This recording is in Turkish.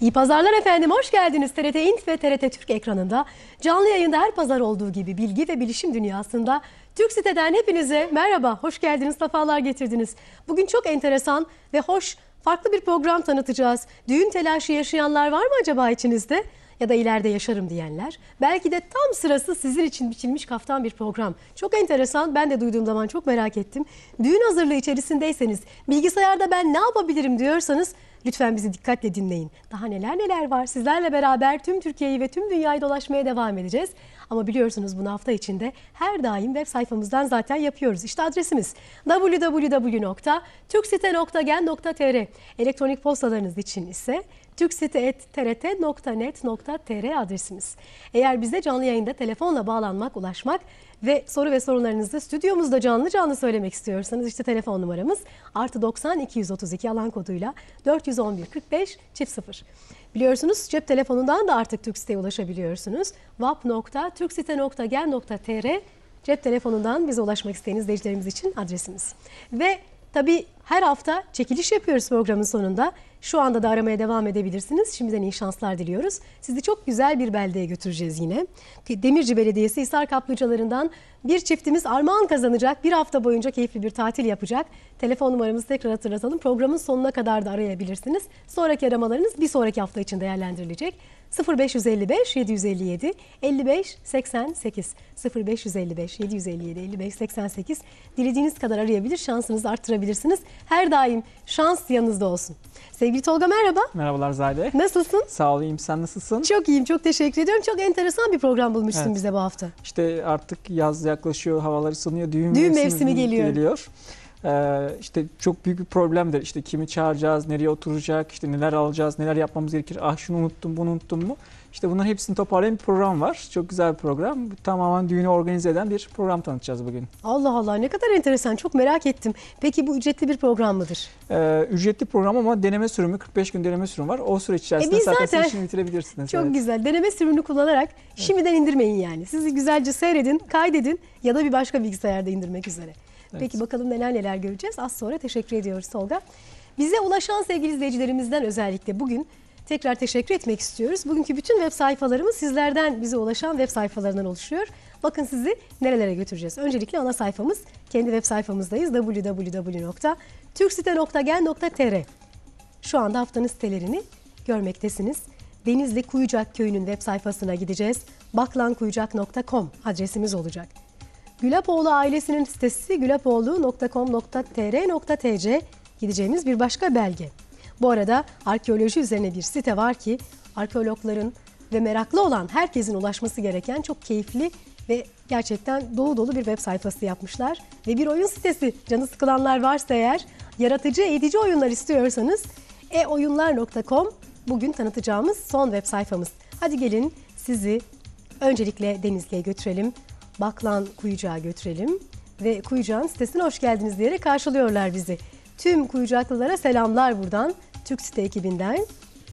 İyi pazarlar efendim, hoş geldiniz TRT İnt ve TRT Türk ekranında. Canlı yayında her pazar olduğu gibi bilgi ve bilişim dünyasında Türk siteden hepinize merhaba, hoş geldiniz, sefalar getirdiniz. Bugün çok enteresan ve hoş, farklı bir program tanıtacağız. Düğün telaşı yaşayanlar var mı acaba içinizde? Ya da ileride yaşarım diyenler. Belki de tam sırası sizin için biçilmiş kaftan bir program. Çok enteresan, ben de duyduğum zaman çok merak ettim. Düğün hazırlığı içerisindeyseniz, bilgisayarda ben ne yapabilirim diyorsanız Lütfen bizi dikkatle dinleyin. Daha neler neler var. Sizlerle beraber tüm Türkiye'yi ve tüm dünyayı dolaşmaya devam edeceğiz. Ama biliyorsunuz bunu hafta içinde her daim web sayfamızdan zaten yapıyoruz. İşte adresimiz www.turksite.gen.tr Elektronik postalarınız için ise turksite.trt.net.tr adresimiz. Eğer bize canlı yayında telefonla bağlanmak, ulaşmak ve soru ve sorunlarınızı stüdyomuzda canlı canlı söylemek istiyorsanız işte telefon numaramız artı 90 232 alan koduyla 411 45 çift 0. Biliyorsunuz cep telefonundan da artık Türk siteye ulaşabiliyorsunuz. wap.turksite.gen.tr cep telefonundan bize ulaşmak isteyen izleyicilerimiz için adresimiz. Ve tabii her hafta çekiliş yapıyoruz programın sonunda. Şu anda da aramaya devam edebilirsiniz. Şimdiden iyi şanslar diliyoruz. Sizi çok güzel bir beldeye götüreceğiz yine. Demirci Belediyesi Hisar Kaplıcalarından bir çiftimiz armağan kazanacak. Bir hafta boyunca keyifli bir tatil yapacak. Telefon numaramızı tekrar hatırlatalım. Programın sonuna kadar da arayabilirsiniz. Sonraki aramalarınız bir sonraki hafta için değerlendirilecek. 0555 757 55 88 0555 757 55 88 dilediğiniz kadar arayabilir şansınızı arttırabilirsiniz. Her daim şans yanınızda olsun. Sevgili Tolga merhaba. Merhabalar Zade. Nasılsın? Sağ ol iyiyim. Sen nasılsın? Çok iyiyim. Çok teşekkür ediyorum. Çok enteresan bir program bulmuşsun Evet. bize bu hafta. İşte artık yaz yaklaşıyor, havalar ısınıyor, düğün, Düğün mevsimi geliyor. geliyor. Ee, işte çok büyük bir problemdir. İşte kimi çağıracağız, nereye oturacak, işte neler alacağız, neler yapmamız gerekir. Ah şunu unuttum, bunu unuttum mu? İşte bunların hepsini toparlayan bir program var. Çok güzel bir program. Tamamen düğünü organize eden bir program tanıtacağız bugün. Allah Allah ne kadar enteresan. Çok merak ettim. Peki bu ücretli bir program mıdır? Ee, ücretli program ama deneme sürümü, 45 gün deneme sürümü var. O süreç içerisinde E zaten, zaten- işini bitirebilirsiniz. Çok evet. güzel. Deneme sürümünü kullanarak şimdiden indirmeyin yani. Sizi güzelce seyredin, kaydedin ya da bir başka bilgisayarda indirmek üzere. Peki bakalım neler neler göreceğiz. Az sonra teşekkür ediyoruz Tolga. Bize ulaşan sevgili izleyicilerimizden özellikle bugün tekrar teşekkür etmek istiyoruz. Bugünkü bütün web sayfalarımız sizlerden bize ulaşan web sayfalarından oluşuyor. Bakın sizi nerelere götüreceğiz. Öncelikle ana sayfamız, kendi web sayfamızdayız. www.turksite.gen.tr Şu anda haftanın sitelerini görmektesiniz. Denizli Kuyucak Köyü'nün web sayfasına gideceğiz. baklankuyucak.com adresimiz olacak. Gülapoğlu ailesinin sitesi gülapoğlu.com.tr.tc gideceğimiz bir başka belge. Bu arada arkeoloji üzerine bir site var ki arkeologların ve meraklı olan herkesin ulaşması gereken çok keyifli ve gerçekten dolu dolu bir web sayfası yapmışlar. Ve bir oyun sitesi canı sıkılanlar varsa eğer yaratıcı eğitici oyunlar istiyorsanız eoyunlar.com bugün tanıtacağımız son web sayfamız. Hadi gelin sizi öncelikle Denizli'ye götürelim. Baklan Kuyucağa götürelim ve Kuyucağın sitesine hoş geldiniz diyerek karşılıyorlar bizi. Tüm Kuyucaklılara selamlar buradan Türk Site ekibinden.